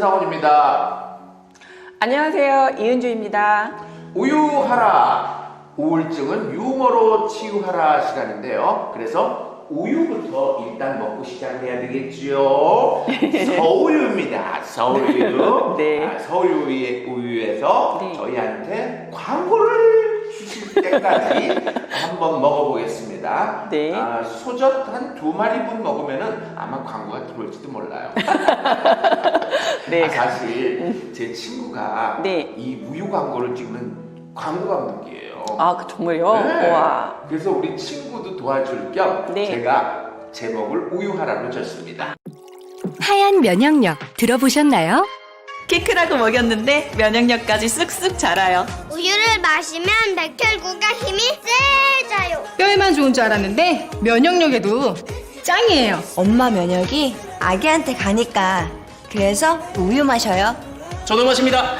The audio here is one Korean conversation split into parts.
최상원입니다. 안녕하세요. 이은주입니다. 우유하라. 우울증은 유머로 치유하라 시간인데요. 그래서 우유부터 일단 먹고 시작을 해야 되겠지요. 서울유입니다. 서울유. 네. 아, 서울유의 우유에서 네. 저희한테 광고를 주실 때까지 한번 먹어보겠습니다. 네. 아, 소젓 한 두 마리분 먹으면은 아마 광고가 들어올지도 몰라요. 네. 아, 사실 제 친구가 네. 이 우유 광고를 찍는 광고 감독이에요. 아, 그 정말요? 네. 와. 그래서 우리 친구도 도와줄 겸 네. 제가 제목을 우유하라로 줬습니다. 하얀 면역력 들어보셨나요? 키 크라고 먹였는데 면역력까지 쑥쑥 자라요. 우유를 마시면 백혈구가 힘이 세져요. 뼈에만 좋은 줄 알았는데 면역력에도 짱이에요. 엄마 면역이 아기한테 가니까 그래서 우유 마셔요. 저도 마십니다.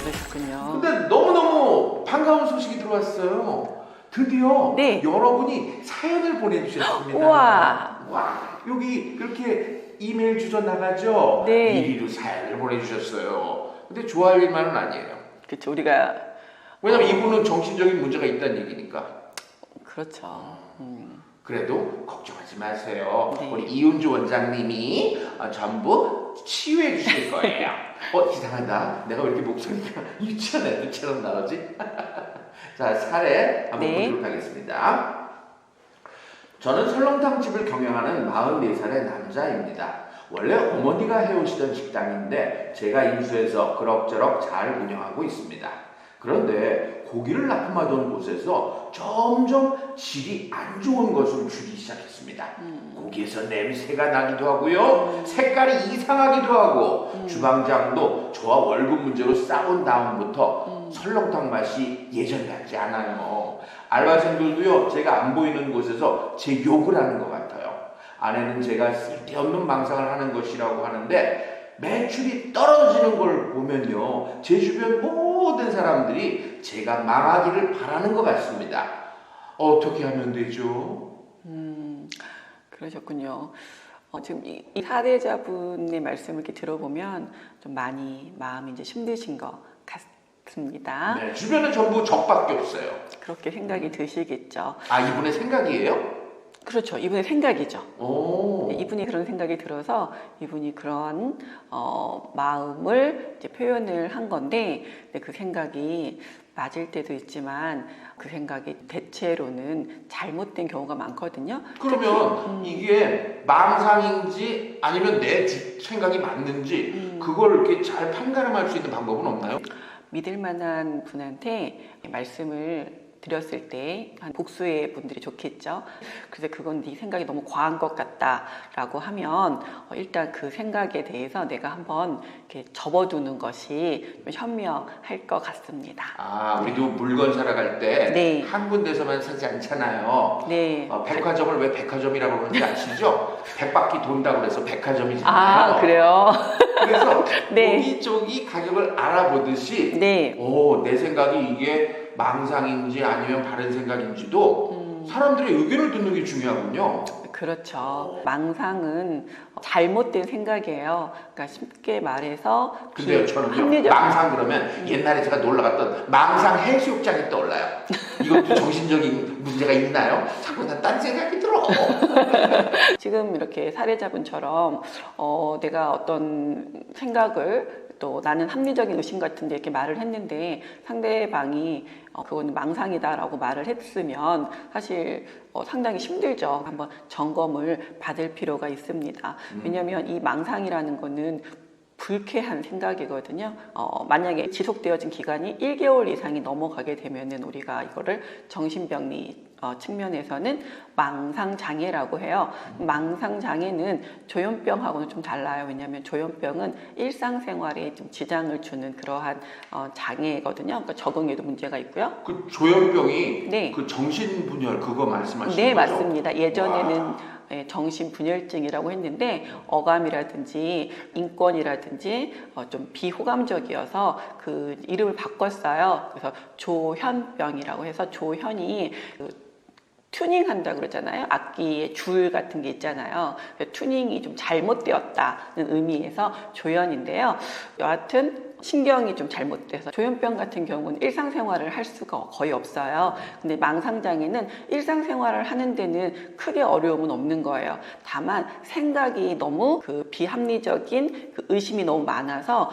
그러셨군요. 근데 너무너무 반가운 소식이 들어왔어요. 드디어 네. 여러분이 사연을 보내주셨습니다. 우와. 와, 여기 이렇게 이메일 주소 나가죠? 네. 이리로 사연을 보내주셨어요. 근데 좋아할 일만은 아니에요. 그렇죠. 우리가 왜냐면 이분은 정신적인 문제가 있다는 얘기니까. 그렇죠. 음. 그래도 걱정하지 마세요. 네. 우리 이윤주 원장님이 어, 전부 치유해 주실 거예요. 어 이상하다. 내가 왜 이렇게 목소리가 유치한 애들처럼 나오지? 자 사례 한번 네. 보도록 하겠습니다. 저는 설렁탕 집을 경영하는 44살의 남자입니다. 원래 어머니가 해오시던 식당인데 제가 인수해서 그럭저럭 잘 운영하고 있습니다. 그런데 고기를 납품하던 곳에서 점점 질이 안 좋은 것으로 주기 시작했습니다. 고기에서 냄새가 나기도 하고요. 색깔이 이상하기도 하고 주방장도 저와 월급 문제로 싸운 다음부터 설렁탕 맛이 예전 같지 않아요. 알바생들도요. 제가 안 보이는 곳에서 제 욕을 하는 것 같아요. 아내는 제가 쓸데없는 망상을 하는 것이라고 하는데 매출이 떨어지는 걸 보면요. 제 주변 모든 사람들이 제가 망하기를 바라는 것 같습니다. 어떻게 하면 되죠? 음. 그러셨군요. 어, 지금 이, 이 사례자분의 말씀을 이렇게 들어보면 좀 많이 마음이 이제 힘드신 것 같습니다. 네, 주변에 전부 적밖에 없어요. 그렇게 생각이 드시겠죠. 아, 이분의 생각이에요? 그렇죠. 이분의 생각이죠. 오. 네, 이분이 그런 생각이 들어서 이분이 그런 어, 마음을 이제 표현을 한 건데 근데 그 생각이 맞을 때도 있지만 그 생각이 대체로는 잘못된 경우가 많거든요. 그러면 이게 망상인지 아니면 내 주- 생각이 맞는지 그걸 이렇게 잘 판가름할 수 있는 방법은 없나요? 믿을 만한 분한테 말씀을 드렸을 때한 복수의 분들이 좋겠죠. 그래서 그건 네 생각이 너무 과한 것 같다라고 하면 어, 일단 그 생각에 대해서 내가 한번 이렇게 접어두는 것이 좀 현명할 것 같습니다. 아, 우리도 물건 사러 갈 때한 네. 군데서만 사지 않잖아요. 네. 어, 백화점을 왜 백화점이라고 그러는지 아시죠? 백바퀴 돈다고 그래서 백화점이잖아요. 아 그래요? 그래서 네. 여기저기 가격을 알아보듯이 네. 오, 내 생각이 이게 망상인지 아니면 바른 생각인지도 음. 사람들의 의견을 듣는 게 중요하군요. 그렇죠. 망상은 잘못된 생각이에요. 그러니까 쉽게 말해서 근데요, 비- 저는요, 합리적- 망상 그러면 옛날에 제가 놀러 갔던 망상 해수욕장이 떠올라요. 이것도 정신적인 문제가 있나요? 자꾸 난 딴 생각이 들어. 지금 이렇게 사례자분처럼 어, 내가 어떤 생각을 또 나는 합리적인 의심 같은데 이렇게 말을 했는데 상대방이 어, 그거는 망상이다라고 말을 했으면 사실 어, 상당히 힘들죠. 한번 점검을 받을 필요가 있습니다. 왜냐하면 이 망상이라는 거는 불쾌한 생각이거든요. 어, 만약에 지속되어진 기간이 1개월 이상이 넘어가게 되면은 우리가 이거를 정신병리 어, 측면에서는 망상 장애라고 해요. 망상 장애는 조현병하고는 좀 달라요. 왜냐하면 조현병은 일상생활에 좀 지장을 주는 그러한 어, 장애거든요. 그러니까 적응에도 문제가 있고요. 그 조현병이 네. 그 정신 분열 그거 말씀하시는 네, 거죠? 맞습니다. 예전에는 예, 정신분열증이라고 했는데 어감이라든지 인권이라든지 어, 좀 비호감적이어서 그 이름을 바꿨어요. 그래서 조현병이라고 해서 조현이 그 튜닝 한다 그러잖아요. 악기의 줄 같은 게 있잖아요. 튜닝이 좀 잘못되었다는 의미에서 조현인데요. 여하튼 신경이 좀 잘못돼서 조현병 같은 경우는 일상생활을 할 수가 거의 없어요. 근데 망상장애는 일상생활을 하는 데는 크게 어려움은 없는 거예요. 다만 생각이 너무 그 비합리적인 그 의심이 너무 많아서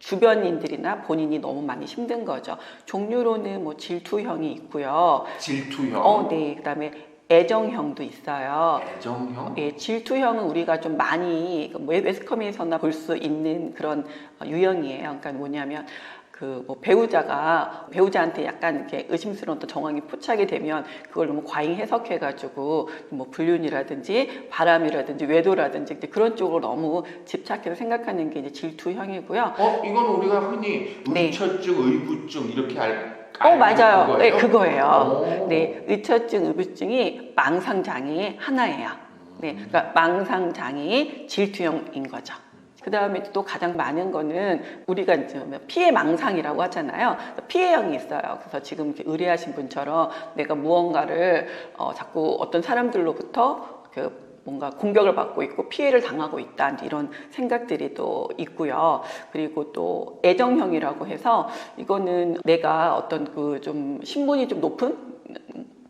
주변인들이나 본인이 너무 많이 힘든 거죠. 종류로는 뭐 질투형이 있고요. 질투형, 어, 네. 그다음에 애정형도 있어요. 애정형, 예, 질투형은 우리가 좀 많이 그 매- 매스컴에서나 볼 수 있는 그런 어, 유형이에요. 그러니까 뭐냐면 그뭐 배우자가 배우자한테 약간 이렇게 의심스러운 또 정황이 포착이 되면 그걸 너무 과잉 해석해가지고 뭐 불륜이라든지 바람이라든지 외도라든지 그런 쪽으로 너무 집착해서 생각하는 게 이제 질투형이고요. 어, 이건 우리가 흔히 네. 의처증, 의부증 이렇게 알. 어 알고 맞아요. 있는 네 거예요? 그거예요. 오. 네 의처증, 의부증이 망상 장애의 하나예요. 네, 그러니까 망상 장애의 질투형인 거죠. 그 다음에 또 가장 많은 거는 우리가 이제 뭐 피해 망상이라고 하잖아요. 피해형이 있어요. 그래서 지금 이렇게 의뢰하신 분처럼 내가 무언가를 어, 자꾸 어떤 사람들로부터 그 뭔가 공격을 받고 있고 피해를 당하고 있다 이런 생각들이 또 있고요. 그리고 또 애정형이라고 해서 이거는 내가 어떤 그 좀 신분이 좀 높은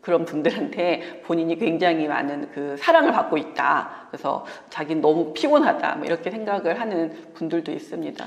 그런 분들한테 본인이 굉장히 많은 그 사랑을 받고 있다. 그래서 자기는 너무 피곤하다. 뭐 이렇게 생각을 하는 분들도 있습니다.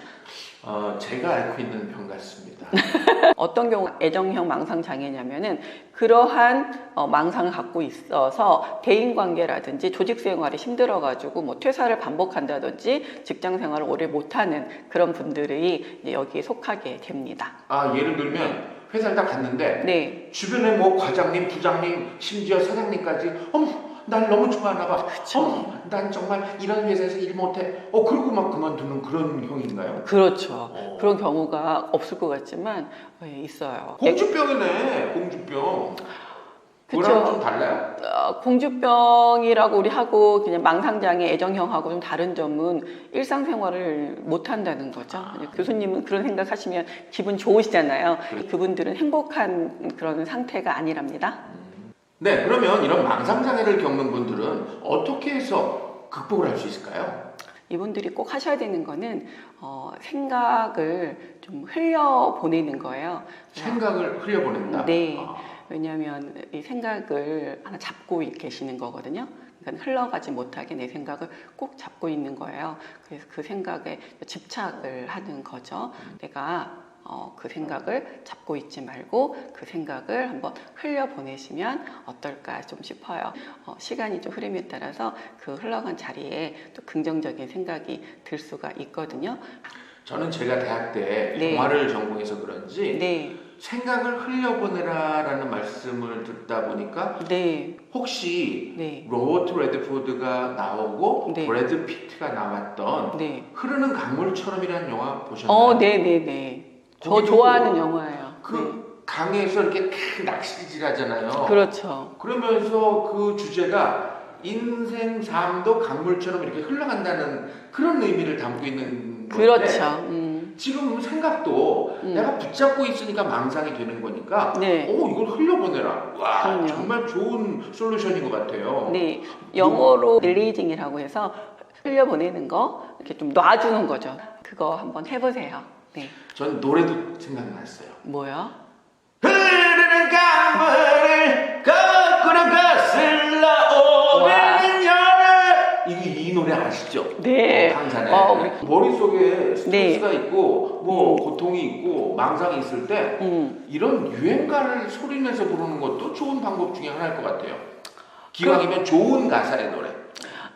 어, 제가 앓고 있는 병 같습니다. 어떤 경우 애정형 망상 장애냐면은 그러한 어, 망상을 갖고 있어서 대인 관계라든지 조직 생활이 힘들어 가지고 뭐 퇴사를 반복한다든지 직장 생활을 오래 못 하는 그런 분들이 여기에 속하게 됩니다. 아, 예를 들면 회사를 딱 갔는데 네, 주변에 뭐 과장님, 부장님, 심지어 사장님까지 어머 날 너무 좋아하나 봐. 그쵸. 어머 난 정말 이런 회사에서 일 못해. 어 그러고 막 그만두는 그런 형인가요? 그렇죠. 어. 그런 경우가 없을 것 같지만 예, 있어요. 공주병이네 공주병. 그쵸. 그거랑 좀 달라요? 어, 공주병이라고 우리 하고 그냥 망상장애 애정형하고 좀 다른 점은 일상생활을 못 한다는 거죠. 교수님은 그런 생각하시면 기분 좋으시잖아요. 그분들은 행복한 그런 상태가 아니랍니다. 네 그러면 이런 망상 장애를 겪는 분들은 어떻게 해서 극복을 할 수 있을까요? 이분들이 꼭 하셔야 되는 거는 어, 생각을 좀 흘려 보내는 거예요. 생각을 흘려보낸다. 네. 아, 왜냐하면 이 생각을 하나 잡고 계시는 거거든요. 그러니까 흘러가지 못하게 내 생각을 꼭 잡고 있는 거예요. 그래서 그 생각에 집착을 하는 거죠. 내가 어, 그 생각을 잡고 있지 말고 그 생각을 한번 흘려 보내시면 어떨까 좀 싶어요. 어, 시간이 좀 흐름에 따라서 그 흘러간 자리에 또 긍정적인 생각이 들 수가 있거든요. 저는 제가 대학 때 네. 영화를 전공해서 그런지 네, 생각을 흘려보내라라는 말씀을 듣다 보니까 네, 혹시 네, 로버트 레드포드가 나오고 네. 브래드 피트가 나왔던 네. 흐르는 강물처럼이라는 영화 보셨나요? 어, 네, 네, 네. 저 좋아하는 영화예요. 그 강에서 이렇게 큰 낚시질 하잖아요. 네. 그렇죠. 그러면서 그 주제가 인생 삶도 강물처럼 이렇게 흘러간다는 그런 의미를 담고 있는 건데 그렇죠. 음. 지금 생각도 음. 내가 붙잡고 있으니까 망상이 되는 거니까 네. 오 이걸 흘려보내라 와 그럼요. 정말 좋은 솔루션인 것 같아요 네. 영어로 릴리징이라고 해서 흘려보내는 거 이렇게 좀 놔주는 거죠. 그거 한번 해보세요. 네. 전 노래도 생각났어요 뭐요? 흐르는 강물을 거꾸로 거슬러 오르는 여름 이게 이 노래 아시죠? 네. 어, 강산에 어, 우리- 머릿속에 스트레스가 있고 뭐 음. 고통이 있고 망상이 있을 때 음. 이런 유행가를 소리내서 부르는 것도 좋은 방법 중에 하나일 것 같아요 기왕이면 좋은 가사의 노래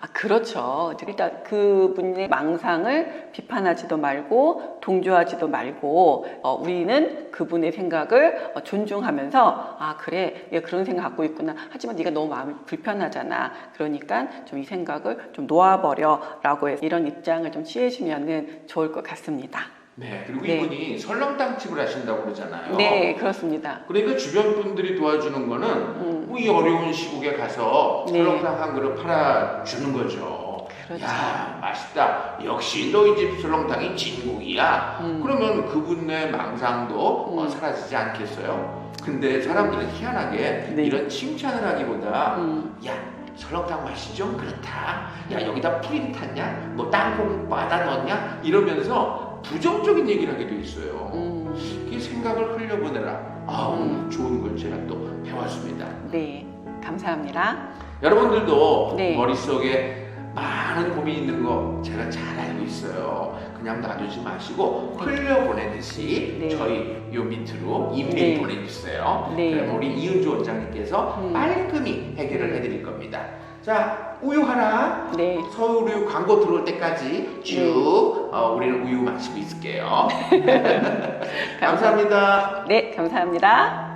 아, 그렇죠. 일단 그 분의 망상을 비판하지도 말고 동조하지도 말고 어, 우리는 그분의 생각을 어, 존중하면서 아 그래 얘 그런 생각 갖고 있구나. 하지만 네가 너무 마음이 불편하잖아. 그러니까 좀 이 생각을 좀 놓아버려라고 해서 이런 입장을 좀 취해주면은 좋을 것 같습니다. 네 그리고 네. 이분이 설렁탕집을 하신다고 그러잖아요 네, 그렇습니다. 그러니까 주변 분들이 도와주는 거는 음. 이 어려운 시국에 가서 네. 설렁탕 한 그릇 팔아 주는 거죠 그렇죠. 야 맛있다. 역시 너희 집 설렁탕이 진국이야. 음. 그러면 그분의 망상도 어, 음. 사라지지 않겠어요? 근데 사람들은 희한하게 네. 이런 칭찬을 하기보다 음. 야 설렁탕 맛이 좀 그렇다. 야 여기다 프린 탔냐? 뭐 땅콩 받아 넣었냐? 이러면서 부정적인 얘기를 하게 돼 있어요. 음. 이 생각을 흘려보내라. 아 오늘 음. 좋은 걸 제가 또 배웠습니다. 네, 감사합니다. 여러분들도 네. 머릿속에 많은 고민 있는 거 제가 잘 알고 있어요. 그냥 놔두지 마시고 흘려보내듯이 네. 저희 요 밑으로 이메일 네. 보내주세요. 네. 그럼 우리 이은주 원장님께서 음. 깔끔히 해결을 해드릴 겁니다. 자, 우유 하나. 네, 서울우유 광고 들어올 때까지 쭉 어, 우리는 우유 마시고 있을게요. 감사합니다. 네, 감사합니다.